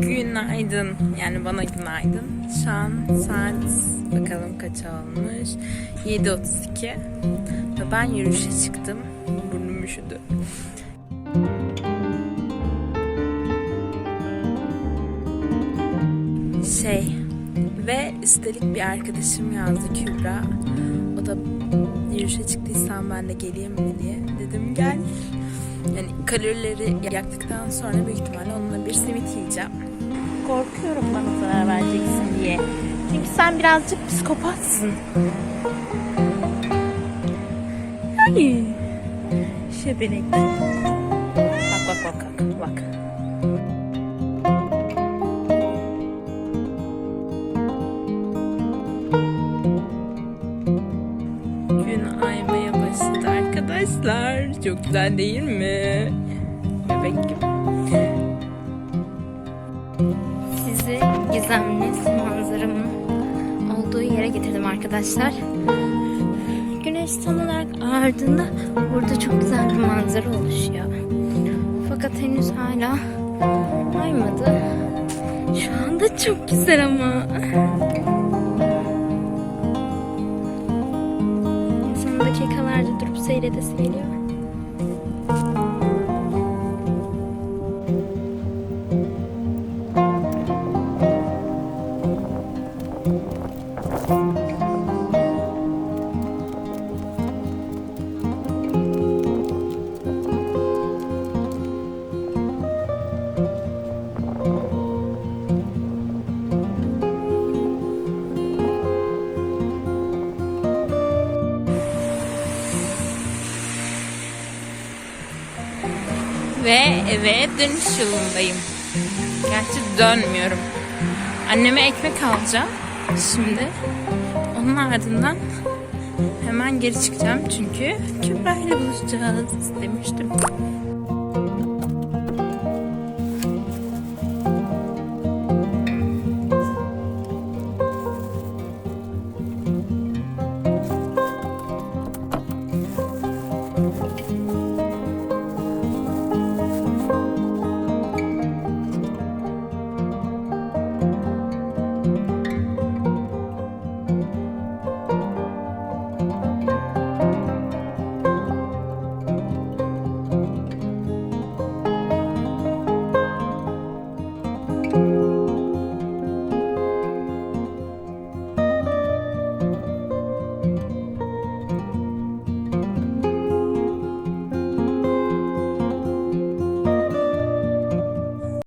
Günaydın. Yani bana günaydın. Şu an saat bakalım kaç olmuş. 7.32. Ve ben yürüyüşe çıktım. Burnum üşüdü. Şey ve üstelik bir arkadaşım yazdı Kübra. O da yürüyüşe çıktıysan ben de geleyim mi diye. Dedim gel. Yani kalorileri yaktıktan sonra büyük ihtimalle onunla bir simit yiyeceğim. Korkuyorum bana zarar vereceksin diye. Çünkü sen birazcık psikopatsın. Ay. Şebenek. Bak bak bak bak. bak. Arkadaşlar. Çok güzel değil mi? Bebek gibi. Sizi gizemli manzaramın olduğu yere getirdim arkadaşlar. Güneş tam olarak ardında burada çok güzel bir manzara oluşuyor. Fakat henüz hala aymadı. Şu anda çok güzel ama. seyredesin geliyor. Ve eve dönüş yolundayım. Gerçi dönmüyorum. Anneme ekmek alacağım şimdi. Onun ardından hemen geri çıkacağım çünkü Kübra ile buluşacağız demiştim.